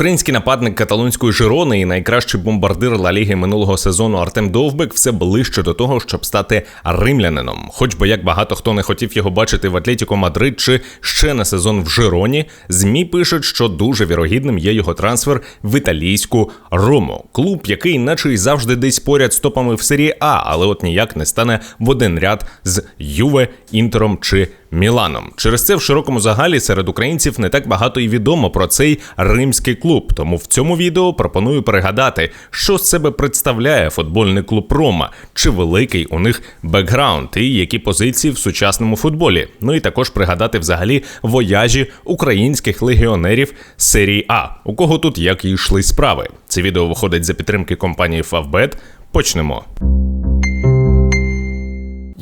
Український нападник каталонської Жирони і найкращий бомбардир Ла Ліги минулого сезону Артем Довбик все ближче до того, щоб стати римлянином. Хоч би як багато хто не хотів його бачити в Атлетіко Мадрид чи ще на сезон в Жироні, змі пишуть, що дуже вірогідним є його трансфер в італійську Рому. Клуб, який, наче й завжди десь поряд з топами в серії А, але от ніяк не стане в один ряд з Юве, Інтером чи Міланом. Через це в широкому загалі серед українців не так багато і відомо про цей римський клуб. Тому в цьому відео пропоную перегадати, що з себе представляє футбольний клуб Рома, чи великий у них бекграунд і які позиції в сучасному футболі. Ну і також пригадати взагалі вояжі українських легіонерів серії А, у кого тут як і йшли справи. Це відео виходить за підтримки компанії Favbet. Почнемо.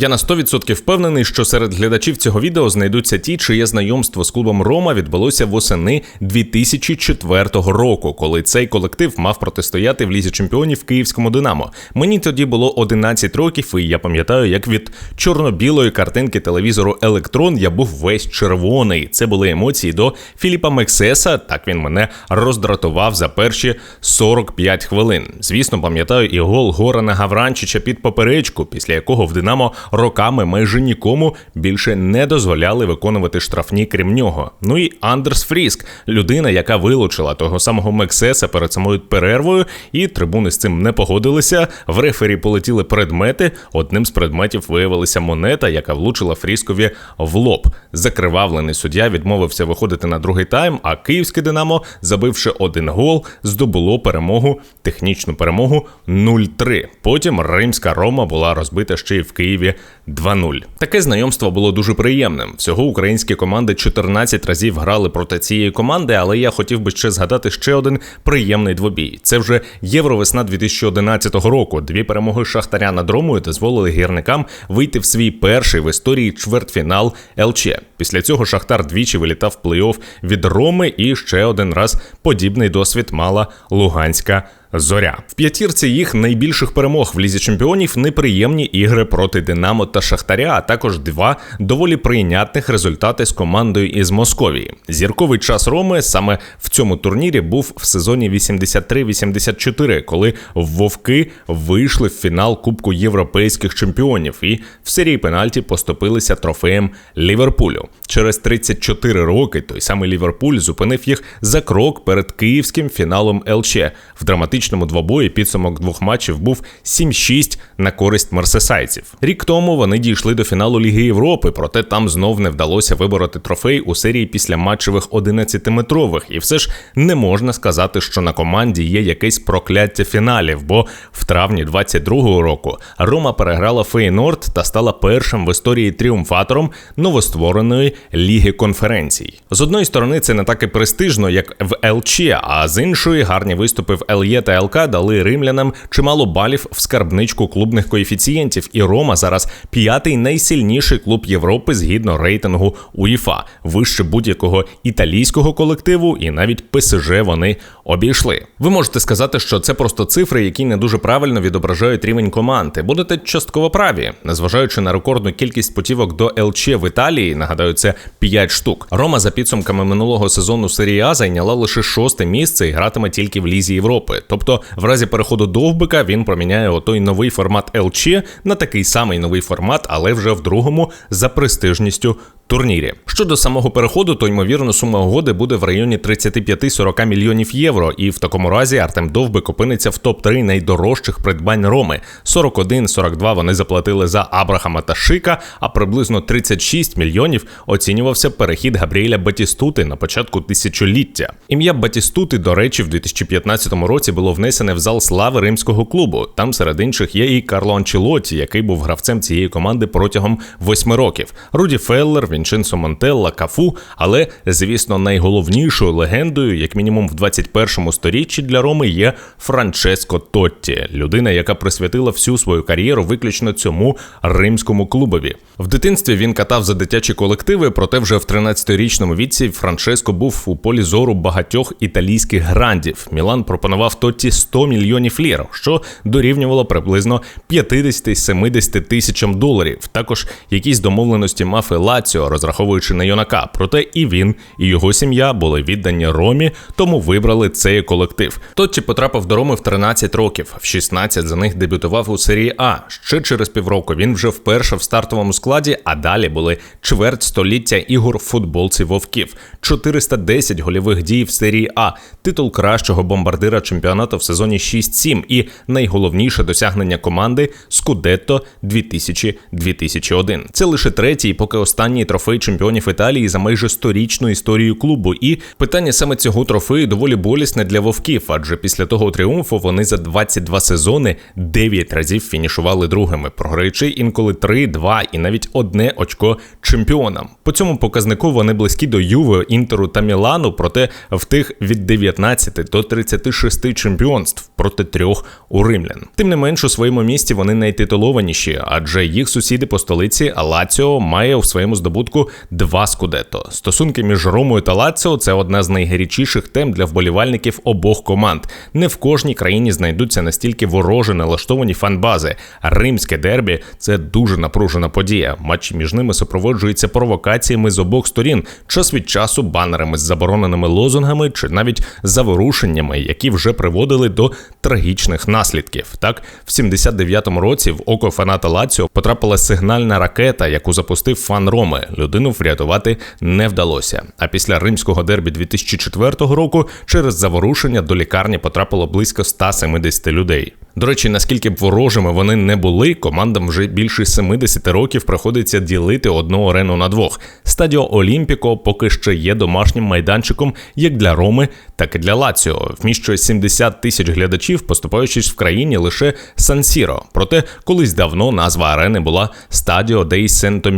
Я на 100% впевнений, що серед глядачів цього відео знайдуться ті, чиє знайомство з клубом Рома відбулося восени 2004 року, коли цей колектив мав протистояти в лізі чемпіонів київському Динамо. Мені тоді було 11 років, і я пам'ятаю, як від чорно-білої картинки телевізору Електрон я був весь червоний. Це були емоції до Філіпа Мексеса. Так він мене роздратував за перші 45 хвилин. Звісно, пам'ятаю і гол Горана Гавранчича під поперечку, після якого в Динамо роками майже нікому більше не дозволяли виконувати штрафні крім нього. Ну і Андерс Фріск, людина, яка вилучила того самого Мексеса перед самою перервою, і трибуни з цим не погодилися. В рефері полетіли предмети. Одним з предметів виявилася монета, яка влучила Фріскові в лоб. Закривавлений суддя відмовився виходити на другий тайм. А київське Динамо, забивши один гол, здобуло перемогу, технічну перемогу 0-3. Потім римська Рома була розбита ще й в Києві 2-0. Таке знайомство було дуже приємним. Всього українські команди 14 разів грали проти цієї команди, але я хотів би ще згадати ще один приємний двобій. Це вже Євровесна 2011 року. Дві перемоги Шахтаря над Ромою дозволили гірникам вийти в свій перший в історії чвертьфінал ЛЧ. Після цього Шахтар двічі вилітав в плей-офф від Роми, і ще один раз подібний досвід мала Луганська. Зоря в п'ятірці їх найбільших перемог в лізі чемпіонів неприємні ігри проти Динамо та Шахтаря, а також два доволі прийнятних результати з командою із Московії. Зірковий час Роми саме в цьому турнірі був в сезоні 83-84, коли вовки вийшли в фінал Кубку європейських чемпіонів і в серії пенальті поступилися трофеєм Ліверпулю. Через 34 роки той самий Ліверпуль зупинив їх за крок перед київським фіналом ЛЧ в драматичному двобої. Підсумок двох матчів був 7-6 на користь мерсесайців. Рік тому вони дійшли до фіналу Ліги Європи, проте там знов не вдалося вибороти трофей у серії після матчевих 11-метрових. І все ж не можна сказати, що на команді є якесь прокляття фіналів, бо в травні 22-го року Рома переграла Фейнорд та стала першим в історії тріумфатором новоствореної ліги конференцій. З одної сторони, це не так і престижно, як в ЛЧ, а з іншої гарні виступи в ЛЄ та ЛК дали римлянам чимало балів в скарбничку клубних коефіцієнтів. І Рома зараз п'ятий найсильніший клуб Європи згідно рейтингу УЄФА, вище будь-якого італійського колективу, і навіть ПСЖ вони обійшли. Ви можете сказати, що це просто цифри, які не дуже правильно відображають рівень команди. Будете частково праві, незважаючи на рекордну кількість путівок до ЛЧ в Італії. Нагадаю, це 5 штук. Рома за підсумками минулого сезону серії А зайняла лише шосте місце і гратиме тільки в лізі Європи. Тобто, в разі переходу довбика він проміняє отой новий формат ЛЧ на такий самий новий формат, але вже в другому за престижністю турнірі. Щодо самого переходу, то ймовірно сума угоди буде в районі 35-40 мільйонів євро. І в такому разі Артем Довбик опиниться в топ 3 найдорожчих придбань Роми. 41-42 вони заплатили за Абрахама та Шика, а приблизно 36 мільйонів оцінювався перехід Габріеля Батістути на початку тисячоліття. Ім'я Батістути, до речі, в 2015 році було внесене в зал слави римського клубу. Там серед інших є і Карло Анчелоті, який був гравцем цієї команди протягом восьми років. Руді Феллер, Вінченцо Монтелла, Кафу, але, звісно, найголовнішою легендою, як мінімум в 21 сторіччі для Роми, є Франческо Тотті, людина, яка присвятила всю свою кар'єру виключно цьому римському клубові. В дитинстві він катав за дитячі колективи, проте вже в 13-річному віці Франческо був у полі зору багатьох італійських грандів. Мілан пропонував Тотті році 100 мільйонів лір, що дорівнювало приблизно 50-70 тисячам доларів. Також якісь домовленості мав і Лаціо, розраховуючи на юнака. Проте і він, і його сім'я були віддані Ромі, тому вибрали цей колектив. Тотті потрапив до Роми в 13 років, в 16 за них дебютував у серії А. Ще через півроку він вже вперше в стартовому складі, а далі були чверть століття ігор футболці вовків, 410 гольових дій в серії А, титул кращого бомбардира чемпіонату в сезоні 6-7 і найголовніше досягнення команди Скудетто 2000-2001. Це лише третій, поки останній трофей чемпіонів Італії за майже сторічну історію клубу. І питання саме цього трофею доволі болісне для вовків, адже після того тріумфу вони за 22 сезони 9 разів фінішували другими, програючи інколи 3, 2 і навіть одне очко чемпіонам. По цьому показнику вони близькі до Юве, Інтеру та Мілану, проте в тих від 19 до 36 чемпіонств проти трьох у римлян. Тим не менш, у своєму місті вони найтитулованіші, адже їх сусіди по столиці Лаціо має у своєму здобутку два скудетто. Стосунки між Ромою та Лаціо це одна з найгарячіших тем для вболівальників обох команд. Не в кожній країні знайдуться настільки вороже налаштовані фанбази. Римське дербі це дуже напружена подія. Матчі між ними супроводжуються провокаціями з обох сторін, час від часу банерами з забороненими лозунгами чи навіть заворушеннями, які вже приводили до трагічних наслідків. Так, в 79-му році в око фаната Лаціо потрапила сигнальна ракета, яку запустив фан Роми. Людину врятувати не вдалося. А після римського дербі 2004 року через заворушення до лікарні потрапило близько 170 людей. До речі, наскільки б ворожими вони не були, командам вже більше 70 років приходиться ділити одну арену на двох. Стадіо Олімпіко поки що є домашнім майданчиком як для Роми, так і для Лаціо. Вміщує 70 тисяч глядачів, поступаючись в країні лише Сан-Сіро. Проте колись давно назва арени була Стадіо Дей Сенто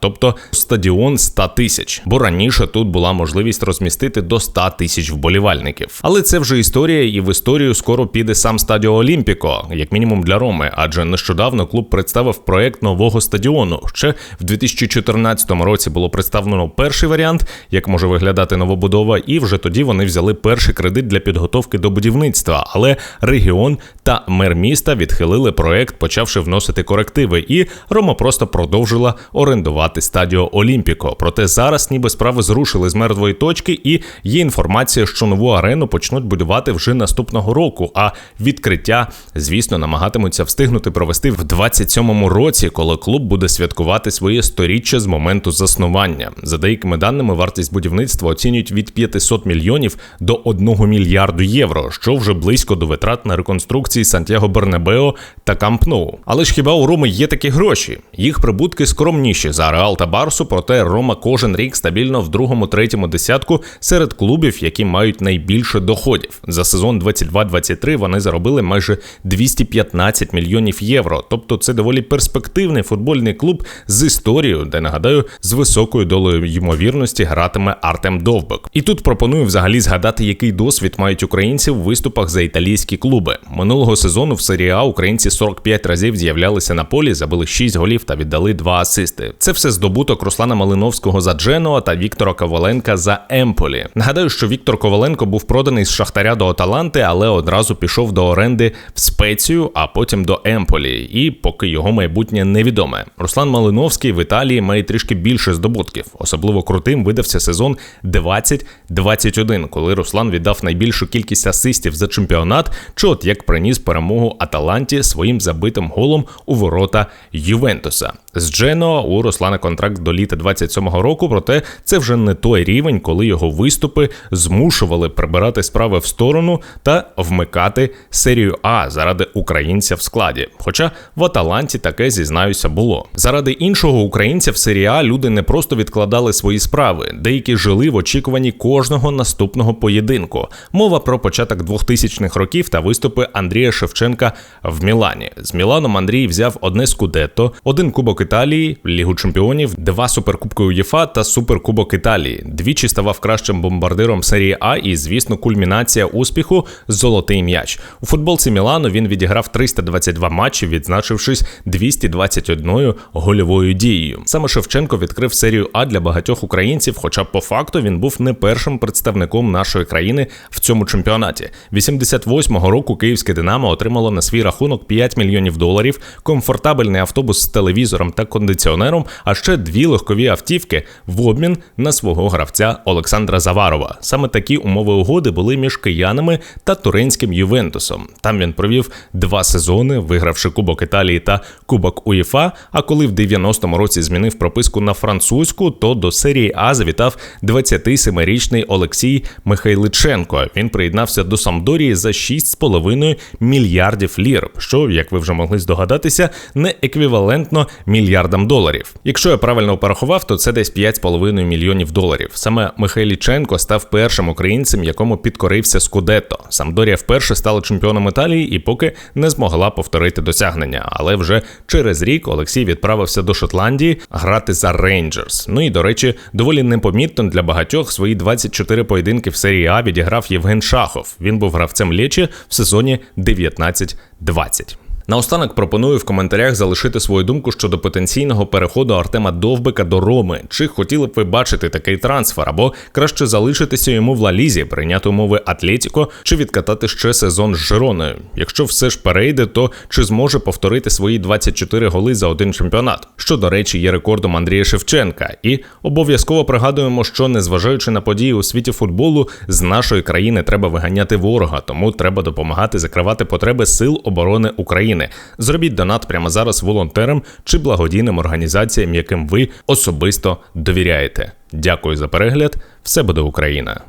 тобто стадіон 100 тисяч. Бо раніше тут була можливість розмістити до 100 тисяч вболівальників. Але це вже історія, і в історію скоро піде сам стадіо Олімпіко, як мінімум для Роми, адже нещодавно клуб представив проект нового стадіону. Ще в 2014 році було представлено перший варіант, як може виглядати новобудова, і вже тоді вони взяли перший кредит для підготовки до будівництва. Але регіон та мер міста відхилили проект, почавши вносити корективи, і Рома просто продовжила орендувати стадіо Олімпіко. Проте зараз, ніби справи зрушили з мертвої точки, і є інформація, що нову арену почнуть будувати вже наступного року. А відкриття, звісно, намагатимуться встигнути провести в 27-му році, коли клуб буде святкувати своє сторіччя з моменту заснування. За деякими даними, вартість будівництва оцінюють від 500 мільйонів до 1 мільярду євро, що вже близько до витрат на реконструкції Сантьяго Бернебео та Камп Ноу. Але ж хіба у Роми є такі гроші? Їх прибутки скромніші за Реал та Барсу, проте Рома кожен рік стабільно в другому, третьому десятку серед клубів, які мають найбільше доходів. За сезон 22-23 вони заробили майже 215 мільйонів євро. Тобто це доволі перспективний футбольний клуб з історією, де нагадаю, з високою долею ймовірності гратиме Артем Довбек. І тут пропоную взагалі згадати, який досвід мають українці в виступах за італійські клуби. Минулого сезону в серії А українці 45 разів з'являлися на полі, забили 6 голів та віддали 2 асисти. Це все здобуток Руслана Малиновського за Дженоа та Віктора Коваленка за Емполі. Нагадаю, що Віктор Коваленко був проданий з Шахтаря до Аталанти, але одразу пішов до оренди в спецію, а потім до Емполі. І поки його майбутнє невідоме. Руслан Малиновський в Італії має трішки більше здобутків. Особливо крутим видався сезон 20-21, коли Руслан віддав найбільшу кількість асистів за чемпіонат, чи от як приніс перемогу Аталанті своїм забитим голом у ворота Ювентуса. З Джено у Руслана контракт до літа 27-го року, проте це вже не той рівень, коли його виступи змушували прибирати справи в сторону та вмикати серію А заради українця в складі. Хоча в Аталанті таке зізнаюся було. Заради іншого українця в серії А люди не просто відкладали свої справи, деякі жили в очікуванні кожного наступного поєдинку. Мова про початок 2000-х років та виступи Андрія Шевченка в Мілані. З Міланом Андрій взяв одне скудетто, один кубок Італії, Лігу Чемпіонів, два суперкубки УЄФА та суперкубок Італії. Двічі ставав кращим бомбардиром серії А, і звісно, кульмінація успіху золотий м'яч. У футболці Мілану Мілану він відіграв 322 матчі, відзначившись 221 гольовою дією. Саме Шевченко відкрив серію А для багатьох українців, хоча по факту він був не першим представником нашої країни в цьому чемпіонаті. 88-го року київське Динамо отримало на свій рахунок 5 мільйонів доларів, комфортабельний автобус з телевізором та кондиціонером, а ще дві легкові автівки в обмін на свого гравця Олександра Заварова. Саме такі умови угоди були між киянами та туринським Ювентусом. Там він провів два сезони, вигравши Кубок Італії та Кубок УЄФА. А коли в 90-му році змінив прописку на французьку, то до серії А завітав 27-річний Олексій Михайличенко. Він приєднався до Самдорії за 6,5 мільярдів лір, що, як ви вже могли здогадатися, не еквівалентно мільярдам доларів. Якщо я правильно порахував, то це десь 5,5 мільйонів доларів. Саме Михайліченко став першим українцем, якому підкорився Скудетто. Самдорія вперше стала чемпіоном Італії і поки не змогла повторити досягнення. Але вже через рік Олексій відправився до Шотландії грати за Рейнджерс. Ну і до речі, доволі непомітно для багатьох свої 24 поєдинки в серії А відіграв Євген Шахов. Він був гравцем Лечі в сезоні 19-20. Наостанок пропоную в коментарях залишити свою думку щодо потенційного переходу Артема Довбика до Роми. Чи хотіли б ви бачити такий трансфер, або краще залишитися йому в Лалізі, прийняти умови Атлетіко, чи відкатати ще сезон з Жироною? Якщо все ж перейде, то чи зможе повторити свої 24 голи за один чемпіонат? Що, до речі, є рекордом Андрія Шевченка. І обов'язково пригадуємо, що незважаючи на події у світі футболу, з нашої країни треба виганяти ворога, тому треба допомагати закривати потреби сил оборони України. Зробіть донат прямо зараз волонтерам чи благодійним організаціям, яким ви особисто довіряєте. Дякую за перегляд. Все буде Україна!